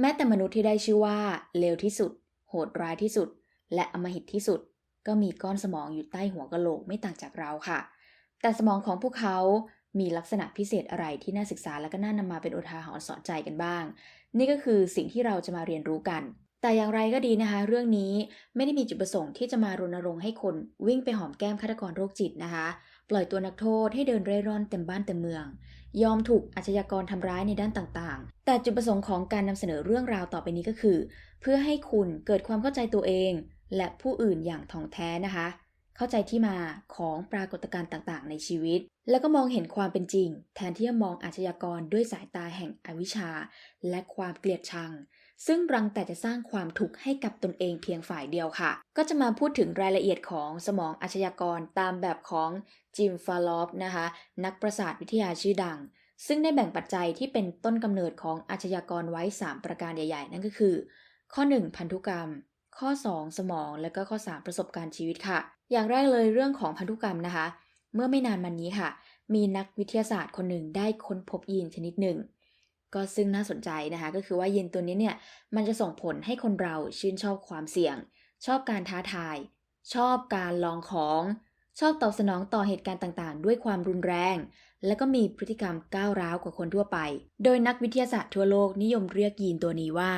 แม้แต่มนุษย์ที่ได้ชื่อว่าเลวที่สุด โหดร้ายที่สุด และอำมหิตที่สุด ก็มีก้อนสมองอยู่ใต้หัวกะโหลกไม่ต่างจากเราค่ะ แต่สมองของพวกเขามีลักษณะพิเศษอะไรที่น่าศึกษาและก็น่านำมาเป็นอุทาหรณ์สอนใจกันบ้าง นี่ก็คือสิ่งที่เราจะมาเรียนรู้กัน แต่อย่างไรก็ดีนะคะ เรื่องนี้ไม่ได้มีจุดประสงค์ที่จะมารณรงค์ให้คนวิ่งไปหอมแก้มฆาตกรโรคจิตนะคะ ปล่อยตัวนักโทษให้เดินเร่ร่อนเต็มบ้านเต็มเมือง ยอมถูกอาชญากรทำร้ายในด้านต่างๆ แต่จุดประสงค์ของการนำเสนอเรื่องราวต่อไปนี้ก็คือ เพื่อให้คุณเกิดความเข้าใจตัวเอง และผู้อื่นอย่างถ่องแท้นะคะ เข้าใจที่มาของปรากฏการณ์ต่างๆ ในชีวิต แล้วก็มองเห็นความเป็นจริง แทนที่จะมองอาชญากรด้วยสายตาแห่งอวิชชา และความเกลียดชัง ซึ่งรังแต่จะสร้างความทุกข์ให้กับตนเองเพียงฝ่ายเดียวค่ะ ก็จะมาพูดถึงรายละเอียดของสมองอาชญากรตามแบบของจิมฟาลอฟนะคะ นักประสาทวิทยาชื่อดัง ซึ่งได้แบ่งปัจจัยที่เป็นต้นกำเนิดของอาชญากรไว้ 3 ประการใหญ่ ๆ นั่นก็คือ ข้อ 1 พันธุกรรม ข้อ 2 สมอง และก็ข้อ 3 ประสบการณ์ชีวิตค่ะ อย่างแรกเลยเรื่องของพันธุกรรมนะคะ เมื่อไม่นานมานี้ค่ะ มีนักวิทยาศาสตร์คนหนึ่งได้ค้นพบยีนชนิดหนึ่ง ก็ซึ่งน่าสนใจนะคะก็คือว่ายีนตัวนี้เนี่ยมันจะส่งผลให้คนเราชื่นชอบความเสี่ยง ชอบการท้าทาย ชอบการลองของ ชอบตอบสนองต่อเหตุการณ์ต่างๆ ด้วยความรุนแรง และก็มีพฤติกรรมก้าวร้าวกว่าคนทั่วไป โดยนักวิทยาศาสตร์ทั่วโลกนิยมเรียกยีนตัวนี้ว่า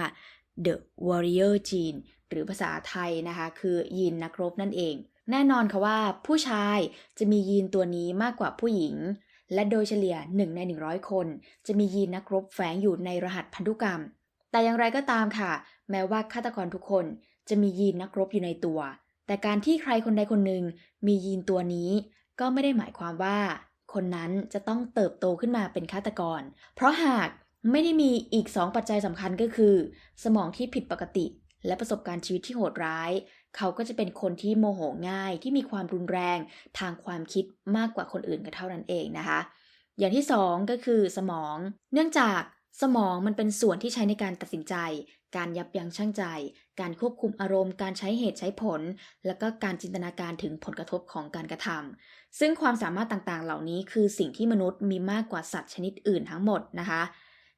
the warrior gene หรือภาษาไทยนะคะ คือยีนนักรบนั่นเอง แน่นอนค่ะว่าผู้ชายจะมียีนตัวนี้มากกว่าผู้หญิง และโดยเฉลี่ย 1 ใน 100 คน จะมียีนนักรบแฝงอยู่ในรหัสพันธุกรรม แต่อย่างไรก็ตามค่ะ แม้ว่าฆาตกรทุกคนจะมียีนนักรบอยู่ในตัว แต่การที่ใครคนใดคนหนึ่งมียีนตัวนี้ ก็ไม่ได้หมายความว่า คนนั้นจะต้องเติบโตขึ้นมาเป็นฆาตกร เพราะหากไม่ได้มีอีก 2 ปัจจัยสำคัญก็คือ สมองที่ผิดปกติ และประสบการณ์ชีวิตที่โหดร้าย เขาก็จะเป็นคนที่โมโหง่ายที่มีความรุนแรงทางความคิดมากกว่าคนอื่นก็เท่านั้นเองนะคะ อย่างที่ 2 ก็คือสมอง เนื่องจากสมองมันเป็นส่วนที่ใช้ในการตัดสินใจ การยับยั้งชั่งใจ การควบคุมอารมณ์ การใช้เหตุใช้ผล แล้วก็การจินตนาการถึงผลกระทบของการกระทำซึ่งความสามารถต่างๆ เหล่านี้คือสิ่งที่มนุษย์มีมากกว่าสัตว์ชนิดอื่นทั้งหมดนะคะ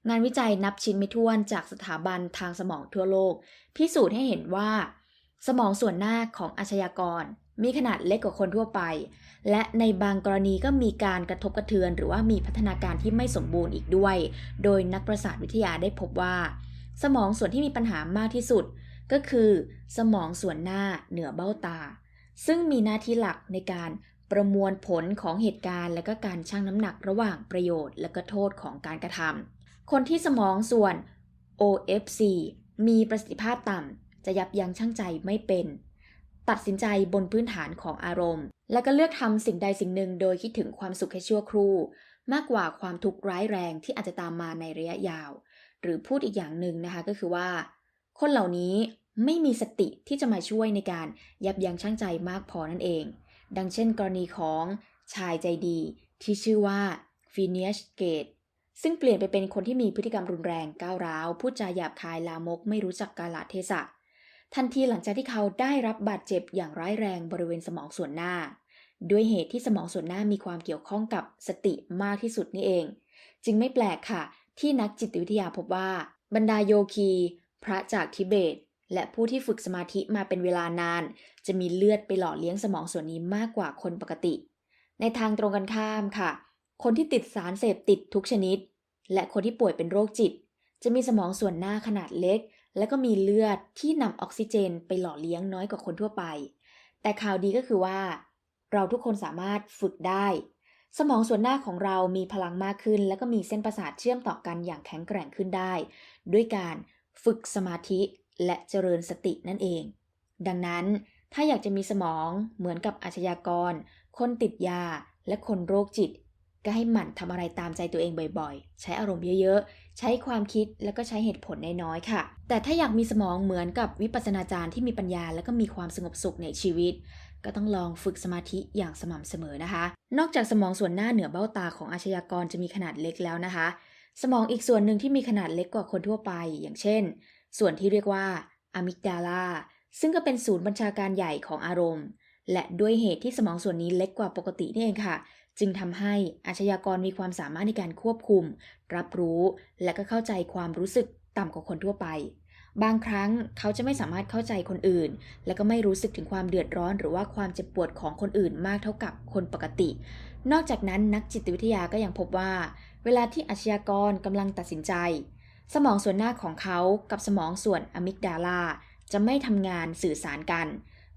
งานวิจัยนับชิ้นไม่ถ้วนจากสถาบันทางสมองทั่วโลก พิสูจน์ให้เห็นว่า สมองส่วนหน้าของอาชญากร มีขนาดเล็กกว่าคนทั่วไป และในบางกรณีก็มีการกระทบกระเทือน หรือว่ามีพัฒนาการที่ไม่สมบูรณ์อีกด้วย โดยนักประสาทวิทยาได้พบว่า สมองส่วนที่มีปัญหามากที่สุด ก็คือ สมองส่วนหน้าเหนือเบ้าตา ซึ่งมีหน้าที่หลักในการประมวลผลของเหตุการณ์ และก็การชั่งน้ำหนักระหว่างประโยชน์ และก็โทษของการกระทำคนที่สมองส่วน OFC มีประสิทธิภาพต่ำ จะยับยั้งชั่งใจไม่เป็น ตัดสินใจบนพื้นฐานของอารมณ์ และก็เลือกทำสิ่งใดสิ่งหนึ่งโดยคิดถึงความสุขแค่ชั่วครู่ มากกว่าความทุกข์ร้ายแรงที่อาจจะตามมาในระยะยาว หรือพูดอีกอย่างหนึ่งนะคะก็คือว่า คนเหล่านี้ไม่มีสติที่จะมาช่วยในการยับยั้งชั่งใจมากพอนั่นเอง ดังเช่นกรณีของชายใจดีที่ชื่อว่าฟีเนียสเกตซึ่งเปลี่ยนไปเป็นคนที่มีพฤติกรรมรุนแรงก้าวร้าว พูดจาหยาบคายลามกไม่รู้จักกาลเทศะ ทันทีหลังจากที่เขาได้รับบาดเจ็บอย่างร้ายแรงบริเวณสมองส่วนหน้า ด้วยเหตุที่สมองส่วนหน้ามีความเกี่ยวข้องกับสติมากที่สุดนี่เอง จึงไม่แปลกค่ะ ที่นักจิตวิทยาพบว่า บรรดาโยคี พระจากทิเบต และผู้ที่ฝึกสมาธิมาเป็นเวลานาน จะมีเลือดไปหล่อเลี้ยงสมองส่วนนี้มากกว่าคนปกติ ในทางตรงกันข้ามค่ะ คนที่ติดสารเสพติดทุกชนิด และคนที่ป่วยเป็นโรคจิต จะมีสมองส่วนหน้าขนาดเล็ก และก็มีเลือดที่นำออกซิเจนไปหล่อเลี้ยงน้อยกว่าคนทั่วไป แต่ข่าวดีก็คือว่า เราทุกคนสามารถฝึกได้ สมองส่วนหน้าของเรามีพลังมากขึ้น และก็มีเส้นประสาทเชื่อมต่อกันอย่างแข็งแกร่งขึ้นได้ ด้วยการฝึกสมาธิและเจริญสตินั่นเอง ดังนั้นถ้าอยากจะมีสมองเหมือนกับอาชญากร คนติดยาและคนโรคจิต ก็ให้หมั่นทำอะไรตามใจตัวเองบ่อยๆ ใช้อารมณ์เยอะๆ ใช้ความคิดแล้วก็ใช้เหตุผลน้อยๆ ค่ะ แต่ถ้าอยากมีสมองเหมือนกับวิปัสสนาจารย์ที่มีปัญญา และก็มีความสงบสุขในชีวิต ก็ต้องลองฝึกสมาธิอย่างสม่ำเสมอนะคะ นอกจากสมองส่วนหน้าเหนือเบ้าตาของอาชญากรจะมีขนาดเล็กแล้วนะคะ สมองอีกส่วนหนึ่งที่มีขนาดเล็กกว่าคนทั่วไป อย่างเช่น ส่วนที่เรียกว่าอะมิกดาลาซึ่งก็เป็นศูนย์บัญชาการใหญ่ของอารมณ์ และด้วยเหตุที่สมองส่วนนี้เล็กกว่าปกตินี่เองค่ะ จึงทำให้อาชญากรมีความสามารถในการควบคุม รับรู้ และก็เข้าใจความรู้สึกต่ำกว่าคนทั่วไป บางครั้งเขาจะไม่สามารถเข้าใจคนอื่น และก็ไม่รู้สึกถึงความเดือดร้อน หรือว่าความเจ็บปวดของคนอื่นมากเท่ากับคนปกติ นอกจากนั้นนักจิตวิทยาก็ยังพบว่า เวลาที่อาชญากรกำลังตัดสินใจ สมองส่วนหน้าของเขากับสมองส่วนอะมิกดาลาจะไม่ทำงานสื่อสารกัน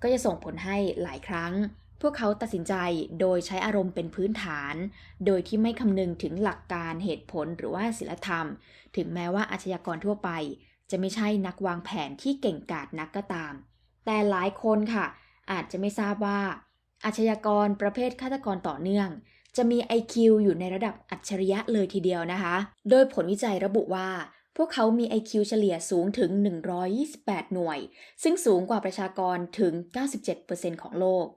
ก็จะส่งผลให้หลายครั้ง พวกเขาตัดสินใจโดยใช้อารมณ์เป็นพื้นฐาน โดยที่ไม่คำนึงถึงหลักการเหตุผลหรือว่าศีลธรรม ถึงแม้ว่าอาชญากรทั่วไป จะไม่ใช่นักวางแผนที่เก่งกาจนักก็ตาม แต่หลายคนค่ะ อาจจะไม่ทราบว่า อาชญากรประเภทฆาตกรต่อเนื่อง จะมี IQ อยู่ในระดับอัจฉริยะเลยทีเดียวนะคะ โดยผลวิจัยระบุว่าพวกเขามี IQ เฉลี่ยสูงถึง 128 หน่วย ซึ่งสูงกว่าประชากรถึง 97%ของโลก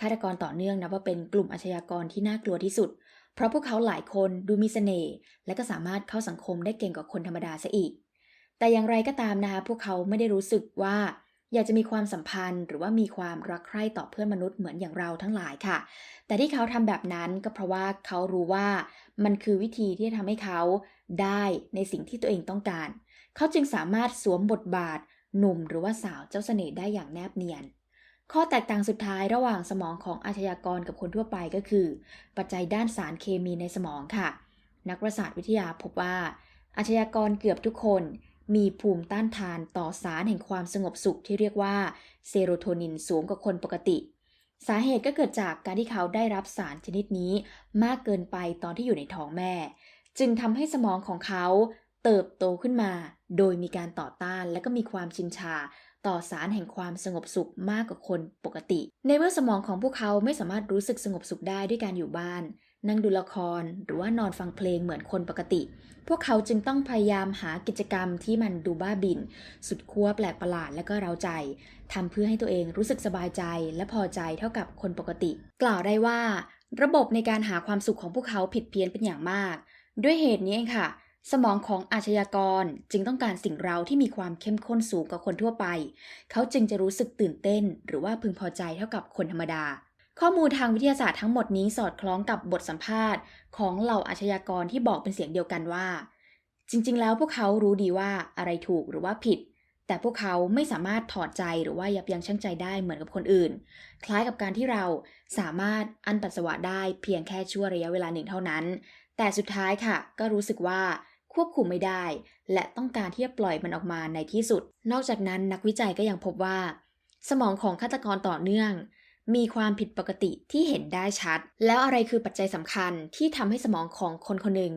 ฆาตกรต่อเนื่องนับว่าเป็นกลุ่มอาชญากรที่น่ากลัวที่สุด เพราะพวกเขาหลายคนดูมีเสน่ห์และก็สามารถเข้าสังคมได้เก่งกว่าคนธรรมดาซะอีก แต่อย่างไรก็ตามนะคะพวกเขาไม่ได้รู้สึกว่า อยากจะมีความสัมพันธ์ หรือว่ามีความรักใคร่ต่อเพื่อนมนุษย์เหมือนอย่างเราทั้งหลายค่ะ แต่ที่เขาทำแบบนั้นก็เพราะว่าเขารู้ว่ามันคือวิธีที่จะทำให้เขาได้ในสิ่งที่ตัวเองต้องการ เขาจึงสามารถสวมบทบาทหนุ่มหรือว่าสาวเจ้าเสน่ห์ได้อย่างแนบเนียน ข้อแตกต่างสุดท้ายระหว่างสมองของอาชญากรกับคนทั่วไปก็คือ ปัจจัยด้านสารเคมีในสมองค่ะ นักประสาทวิทยาพบว่า อาชญากรเกือบทุกคนมีภูมิต้านทานต่อสารแห่งความสงบสุขที่เรียกว่าเซโรโทนินสูงกว่าคนปกติ สาเหตุก็เกิดจากการที่เขาได้รับสารชนิดนี้มากเกินไปตอนที่อยู่ในท้องแม่ จึงทำให้สมองของเขา เติบโตขึ้นมา โดยมีการต่อต้านและก็มีความชินชา ต่อสารแห่งความสงบสุขมากกว่าคนปกติ ในเมื่อสมองของพวกเขาไม่สามารถรู้สึกสงบสุขได้ด้วยการอยู่บ้าน นั่งดูละครหรือว่านอนฟังเพลงเหมือนคนปกติ พวกเขาจึงต้องพยายามหากิจกรรมที่มันดูบ้าบิน สุดขั้วแปลกประหลาดและก็เร้าใจทำเพื่อให้ตัวเองรู้สึกสบายใจและพอใจเท่ากับคนปกติ กล่าวได้ว่า ระบบในการหาความสุขของพวกเขาผิดเพี้ยนเป็นอย่างมาก ด้วยเหตุนี้เองค่ะ สมองของอาชญากรจึงต้องการสิ่งเราที่มีความเข้มข้นสูงกว่าคนทั่วไป เขาจึงจะรู้สึกตื่นเต้น หรือว่าพึงพอใจเท่ากับคนธรรมดา ข้อมูลทางวิทยาศาสตร์ทั้งหมดนี้สอดคล้องกับบทสัมภาษณ์ ของเหล่าอาชญากรที่บอกเป็นเสียงเดียวกันว่า จริง ๆ แล้วพวกเขารู้ดีว่าอะไรถูกหรือว่าผิด แต่พวกเขาไม่สามารถถอดใจหรือว่ายับยั้งชั่งใจได้เหมือนกับคนอื่น คล้ายกับการที่เราสามารถอั้นปัสสาวะได้เพียงแค่ชั่วระยะเวลาหนึ่งเท่านั้น แต่สุดท้ายค่ะ ก็รู้สึกว่า ควบคุมไม่ได้ และต้องการที่จะปล่อยมันออกมาในที่สุด นอกจากนั้นนักวิจัยก็ยังพบว่า สมองของฆาตกรต่อเนื่อง มีความผิดปกติที่เห็นได้ชัด แล้วอะไรคือปัจจัยสำคัญที่ทำให้สมองของคนคนหนึ่ง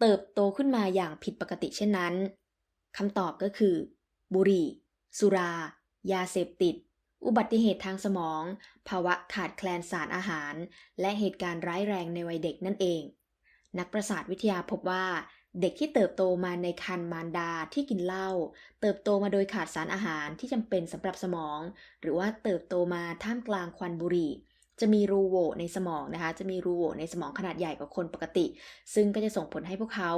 เติบโตขึ้นมาอย่างผิดปกติเช่นนั้นคำตอบก็คือ บุหรี่ สุรา ยาเสพติด อุบัติเหตุทางสมอง ภาวะขาดแคลนสารอาหาร และเหตุการณ์ร้ายแรงในวัยเด็กนั่นเอง นักประสาทวิทยาพบว่า เด็กที่เติบโตมาในคันมารดาที่กินเหล้าเติบโตมาโดยขาดสารอาหารที่จำเป็นสำหรับสมอง หรือว่าเติบโตมาท่ามกลางควันบุหรี่ จะมีรูโหว่ในสมองนะคะ จะมีรูโหว่ในสมองขนาดใหญ่กว่าคนปกติ ซึ่งก็จะส่งผลให้พวกเขา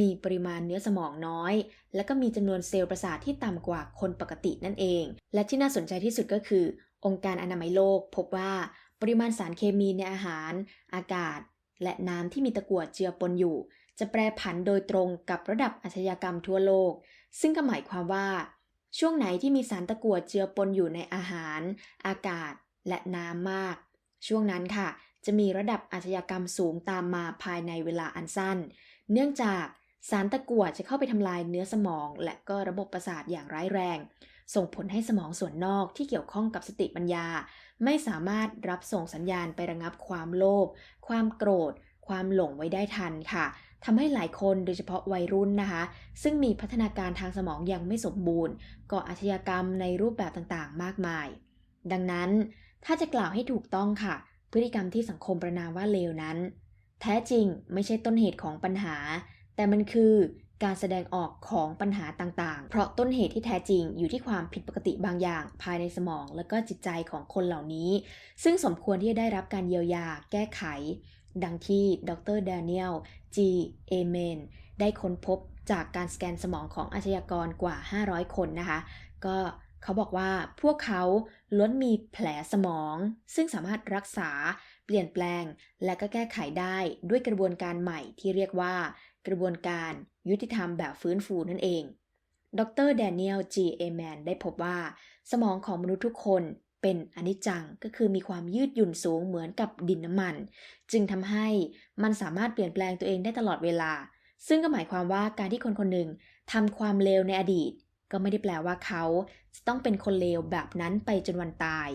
มีปริมาณเนื้อสมองน้อย และก็มีจำนวนเซลล์ประสาทที่ต่ำกว่าคนปกตินั่นเอง และที่น่าสนใจที่สุดก็คือ องค์การอนามัยโลก พบว่าปริมาณสารเคมีในอาหาร อากาศ และน้ำที่มีตะกั่วเจือปนอยู่ จะแปรผันโดยตรงกับระดับอาชญากรรมทั่วโลก ซึ่งก็หมายความว่า ช่วงไหนที่มีสารตะกั่วเจือปนอยู่ในอาหาร อากาศและน้ำมาก ช่วงนั้นค่ะ จะมีระดับอาชญากรรมสูงตามมาภายในเวลาอันสั้น เนื่องจากสารตะกั่วจะเข้าไปทำลายเนื้อสมอง และก็ระบบประสาทอย่างร้ายแรง ส่งผลให้สมองส่วนนอกที่เกี่ยวข้องกับสติปัญญา ไม่สามารถรับส่งสัญญาณไประงับความโลภความโกรธ ความหลงไว้ได้ทันค่ะ ทำให้หลายคนโดยเฉพาะวัยรุ่นนะคะ ซึ่งมีพัฒนาการทางสมองยังไม่สมบูรณ์ก่ออาชญากรรมในรูปแบบต่างๆ มากมาย ดังนั้นถ้าจะกล่าวให้ถูกต้องค่ะ พฤติกรรมที่สังคมประนามว่าเลวนั้น แท้จริงไม่ใช่ต้นเหตุของปัญหา แต่มันคือการแสดงออกของปัญหาต่างๆ เพราะต้นเหตุที่แท้จริงอยู่ที่ความผิดปกติบางอย่าง ภายในสมองและก็จิตใจของคนเหล่านี้ ซึ่งสมควรที่จะได้รับการเยียวยาแก้ไข ดังที่ดรแดานิเอล จีเอเมนได้ค้นพบจากการสแกนสมองของอาชญากรกว่า 500 คนนะคะ ก็เขาบอกว่าพวกเขาล้วนมีแผลสมอง ซึ่งสามารถรักษา เปลี่ยนแปลง และก็แก้ไขได้ด้วยกระบวนการใหม่ที่เรียกว่า กระบวนการยุติธรรมแบบฟื้นฟูนั่นเอง ดรแดเนียล G. A. Man ได้พบว่า สมองของมนุษย์ทุกคน เป็นอนิจจังก็คือมีความยืดหยุ่นสูงเหมือนกับดินน้ำมัน จึงทำให้มันสามารถเปลี่ยนแปลงตัวเองได้ตลอดเวลา ซึ่งก็หมายความว่าการที่คนคนหนึ่งทำความเลวในอดีต ก็ไม่ได้แปลว่าเขาจะต้องเป็นคนเลวแบบนั้นไปจนวันตาย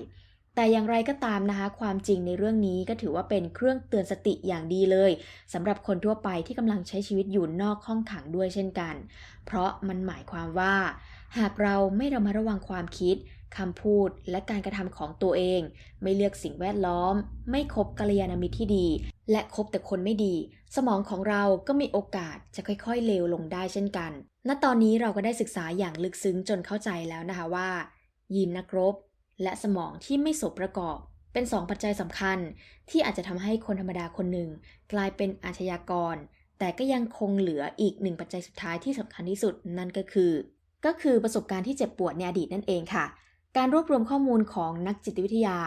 แต่อย่างไรก็ตามนะคะ ความจริงในเรื่องนี้ก็ถือว่าเป็นเครื่องเตือนสติอย่างดีเลยสำหรับคนทั่วไปที่กำลังใช้ชีวิตอยู่นอกห้องขังด้วยเช่นกัน เพราะมันหมายความว่า หากเราไม่ระมัดระวังความคิด คำพูดและการกระทำของตัวเอง ไม่เลือกสิ่งแวดล้อม ไม่คบกัลยาณมิตรที่ดี และคบแต่คนไม่ดี สมองของเราก็มีโอกาสจะค่อยๆเลวลงได้เช่นกัน ณ ตอนนี้เราก็ได้ศึกษาอย่างลึกซึ้งจนเข้าใจแล้วนะคะว่า ยีนนักรบ และสมองที่ไม่สมประกอบ เป็นสองปัจจัยสำคัญ ที่อาจจะทำให้คนธรรมดาคนหนึ่ง กลายเป็นอาชญากร แต่ก็ยังคงเหลืออีกหนึ่งปัจจัยสุดท้ายที่สำคัญที่สุดนั่นก็คือ ก็คือประสบการณ์ที่เจ็บปวดในอดีตนั่นเองค่ะ การรวบรวมข้อมูลของนักจิตวิทยา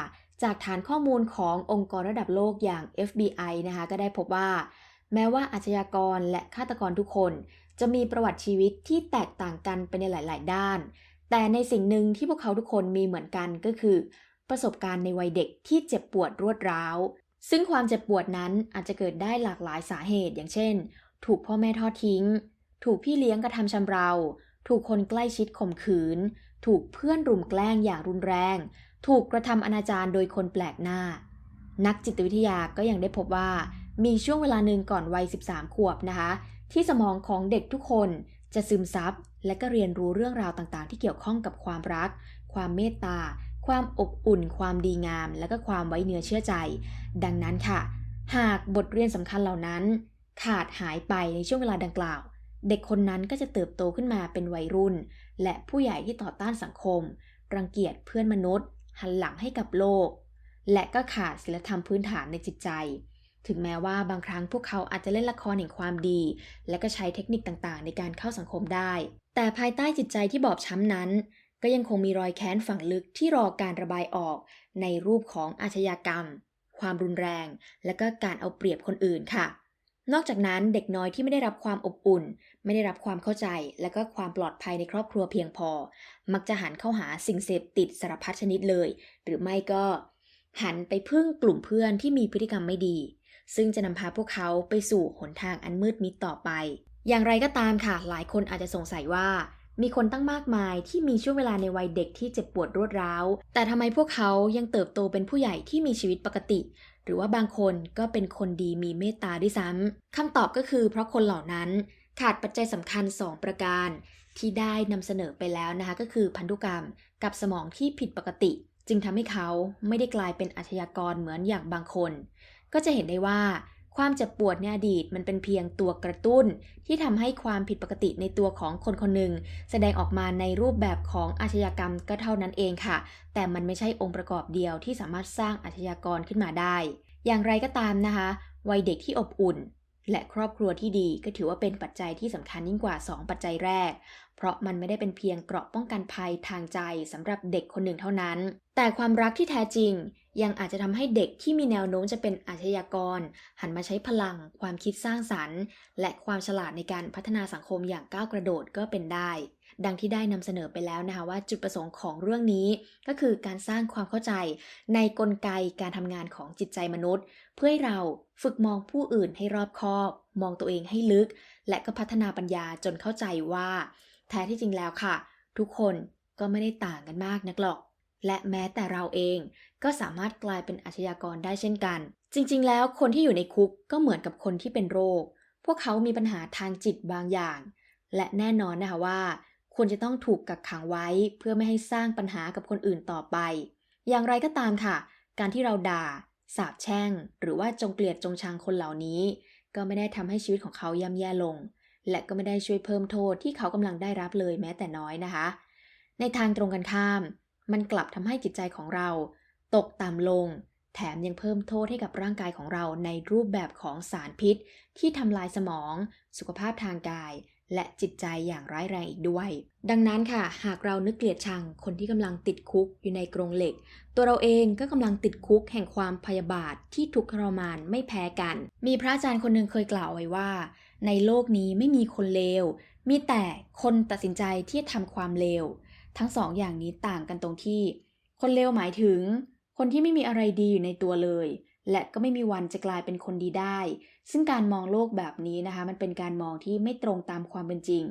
จากฐานข้อมูลขององค์กรระดับโลกอย่าง FBI นะคะก็ได้พบว่า แม้ว่าอาชญากรและฆาตกรทุกคน จะมีประวัติชีวิตที่แตกต่างกันไปในหลาย ๆ ด้าน แต่ในสิ่งหนึ่งที่พวกเขาทุกคนมีเหมือนกันก็คือ ประสบการณ์ในวัยเด็กที่เจ็บปวดรวดร้าว ซึ่งความเจ็บปวดนั้นอาจจะเกิดได้หลากหลายสาเหตุอย่างเช่น ถูกพ่อแม่ทอดทิ้ง ถูกพี่เลี้ยงกระทำชำเรา ถูกคนใกล้ชิดข่มขืน ถูกเพื่อนรุมแกล้งอย่างรุนแรง ถูกกระทำอนาจารโดยคนแปลกหน้า นักจิตวิทยาก็ยังได้พบว่า มีช่วงเวลาหนึ่งก่อนวัย 13 ขวบนะคะ ที่สมองของเด็กทุกคนจะซึมซับ และก็เรียนรู้เรื่องราวต่างๆ ที่เกี่ยวข้องกับความรัก ความเมตตา ความอบอุ่น ความดีงาม และก็ความไว้เนื้อเชื่อใจ ดังนั้นค่ะ หากบทเรียนสำคัญเหล่านั้น ขาดหายไปในช่วงเวลาดังกล่าว เด็กคนนั้นก็จะเติบโตขึ้นมาเป็นวัยรุ่น และผู้ใหญ่ที่ต่อต้านสังคม รังเกียจเพื่อนมนุษย์ หันหลังให้กับโลก และก็ขาดศีลธรรมพื้นฐานในจิตใจ ถึงแม้ว่าบางครั้งพวกเขาอาจจะเล่นละครแห่งความดี และก็ใช้เทคนิคต่างๆ ในการเข้าสังคมได้ แต่ภายใต้จิตใจที่บอบช้ำนั้น ก็ยังคงมีรอยแค้นฝังลึกที่รอการระบายออก ในรูปของอาชญากรรม ความรุนแรง และก็การเอาเปรียบคนอื่นค่ะ นอกจากนั้นเด็กน้อยที่ไม่ได้รับความอบอุ่น ไม่ได้รับความเข้าใจ และก็ความปลอดภัยในครอบครัวเพียงพอ มักจะหันเข้าหาสิ่งเสพติดสารพัดชนิดเลย หรือไม่ก็ หันไปพึ่งกลุ่มเพื่อนที่มีพฤติกรรมไม่ดี ซึ่งจะนำพาพวกเขาไปสู่หนทางอันมืดมิดต่อไป อย่างไรก็ตามค่ะ หลายคนอาจจะสงสัยว่า มีคนตั้งมากมายที่มีช่วงเวลาในวัยเด็กที่เจ็บปวดรวดร้าว แต่ทำไมพวกเขายังเติบโตเป็นผู้ใหญ่ที่มีชีวิตปกติ หรือว่าบางคนก็เป็นคนดีมีเมตตาด้วยซ้ำคำตอบก็คือเพราะคนเหล่านั้นขาดปัจจัยสำคัญ 2 ประการ ที่ได้นำเสนอไปแล้วนะคะ ก็คือพันธุกรรมกับสมองที่ผิดปกติ จึงทำให้เขาไม่ได้กลายเป็นอาชญากรเหมือนอย่างบางคน ก็จะเห็นได้ว่า ความเจ็บปวดในอดีตมันเป็นเพียงตัวกระตุ้น ที่ทำให้ความผิดปกติในตัวของคนคนหนึ่ง แสดงออกมาในรูปแบบของอาชญากรรมก็เท่านั้นเองค่ะ แต่มันไม่ใช่องค์ประกอบเดียวที่สามารถสร้างอาชญากรขึ้นมาได้ อย่างไรก็ตามนะคะ วัยเด็กที่อบอุ่น และครอบครัวที่ดีก็ถือว่าเป็นปัจจัยที่สำคัญยิ่งกว่า 2 ปัจจัยแรก เพราะมันไม่ได้เป็นเพียงเกราะป้องกันภัยทางใจสำหรับเด็กคนหนึ่งเท่านั้น แต่ความรักที่แท้จริง ยังอาจจะทำให้เด็กที่มีแนวโน้มจะเป็นอาชญากร หันมาใช้พลัง ความคิดสร้างสรรค์ และความฉลาดในการพัฒนาสังคมอย่างก้าวกระโดดก็เป็นได้ ดังที่ได้นำเสนอไปแล้วนะคะว่าจุดประสงค์ของเรื่องนี้ ก็คือการสร้างความเข้าใจ ในกลไกการทำงานของจิตใจมนุษย์ เพื่อให้เราฝึกมองผู้อื่นให้รอบคอบ มองตัวเองให้ลึก และก็พัฒนาปัญญาจนเข้าใจว่า แท้ที่จริงแล้วค่ะ ทุกคนก็ไม่ได้ต่างกันมากนักหรอก และแม้แต่เราเองก็สามารถกลายเป็นอาชญากรได้เช่นกัน จริง ๆ แล้วคนที่อยู่ในคุกก็เหมือนกับคนที่เป็นโรค พวกเขามีปัญหาทางจิตบางอย่าง และแน่นอนนะคะว่า ควรจะต้องถูกกักขังไว้เพื่อไม่ให้สร้างปัญหากับคนอื่นต่อไป อย่างไรก็ตามค่ะ การที่เราด่า สาบแช่ง หรือว่าจงเกลียดจงชังคนเหล่านี้ ก็ไม่ได้ทำให้ชีวิตของเขาย่ำแย่ลง และก็ไม่ได้ช่วยเพิ่มโทษที่เขากำลังได้รับเลยแม้แต่น้อยนะคะ ในทางตรงกันข้าม มันกลับทำให้จิตใจของเรา ตกต่ำลง แถมยังเพิ่มโทษให้กับร่างกายของเราในรูปแบบของสารพิษ ที่ทำลายสมอง สุขภาพทางกาย และจิตใจอย่างร้ายแรงอีกด้วย ดังนั้นค่ะ หากเรานึกเกลียดชังคนที่กำลังติดคุกอยู่ในกรงเหล็ก ตัวเราเองก็กำลังติดคุกแห่งความพยาบาทที่ทุกข์ทรมานไม่แพ้กัน มีพระอาจารย์คนหนึ่งเคยกล่าวไว้ว่า ในโลกนี้ไม่มีคนเลว มีแต่คนตัดสินใจที่ทำความเลว ทั้งสองอย่างนี้ต่างกันตรงที่ คนเลวหมายถึง คนที่ไม่มีอะไรดีอยู่ในตัวเลย และก็ไม่มีวันจะกลายเป็นคนดีได้ ซึ่งการมองโลกแบบนี้นะคะ มันเป็นการมองที่ไม่ตรงตามความเป็นจริง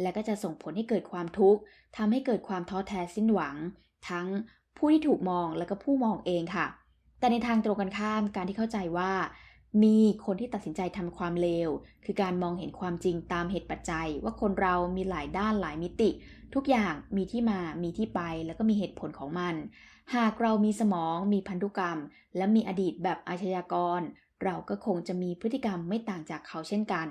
และก็จะส่งผลให้เกิดความทุกข์ทำให้เกิดความท้อแท้สิ้นหวัง ทั้งผู้ที่ถูกมองและก็ผู้มองเองค่ะ แต่ในทางตรงกันข้ามการที่เข้าใจว่า มีคนที่ตัดสินใจทำความเลว คือการมองเห็นความจริงตามเหตุปัจจัย ว่าคนเรามีหลายด้านหลายมิติ ทุกอย่างมีที่มา มีที่ไป แล้วก็มีเหตุผลของมัน หากเรามีสมอง มีพันธุกรรม และมีอดีตแบบอาชญากร เราก็คงจะมีพฤติกรรมไม่ต่างจากเขาเช่นกัน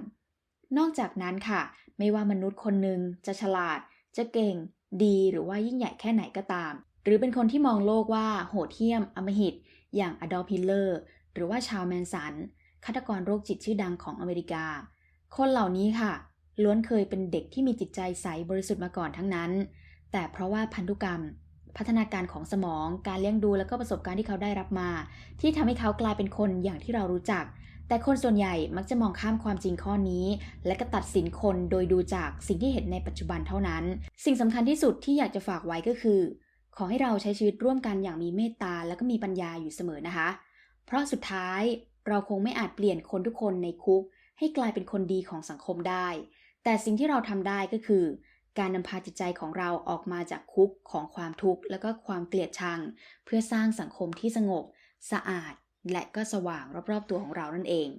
นอกจากนั้นค่ะ ไม่ว่ามนุษย์คนหนึ่งจะฉลาด จะเก่ง ดีหรือว่ายิ่งใหญ่แค่ไหนก็ตาม หรือเป็นคนที่มองโลกว่าโหดเหี้ยมอำมหิต อย่างอดอล์ฟฮิตเลอร์ หรือว่าชาวแมนสันฆาตกรโรคจิตชื่อดังของอเมริกา คนเหล่านี้ค่ะ ล้วนเคยเป็นเด็กที่มีจิตใจใสบริสุทธิ์มาก่อนทั้งนั้น แต่เพราะว่าพันธุกรรม พัฒนาการของสมอง การเลี้ยงดูและก็ประสบการณ์ที่เขาได้รับมา ที่ทำให้เขากลายเป็นคนอย่างที่เรารู้จัก แต่คนส่วนใหญ่มักจะมองข้ามความจริงข้อนี้ และก็ตัดสินคนโดยดูจากสิ่งที่เห็นในปัจจุบันเท่านั้น สิ่งสำคัญที่สุดที่อยากจะฝากไว้ก็คือ ขอให้เราใช้ชีวิตร่วมกันอย่างมีเมตตาและก็มีปัญญาอยู่เสมอนะคะ เพราะสุดท้ายเราคงไม่อาจเปลี่ยนคนทุกคนในคุก ให้กลายเป็นคนดีของสังคมได้ แต่สิ่งที่เราทำได้ก็คือ การนำพาจิตใจของเราออกมาจากคุกของความทุกข์ และก็ความเกลียดชัง เพื่อสร้างสังคมที่สงบ สะอาด และก็สว่างรอบๆตัวของเรานั่นเอง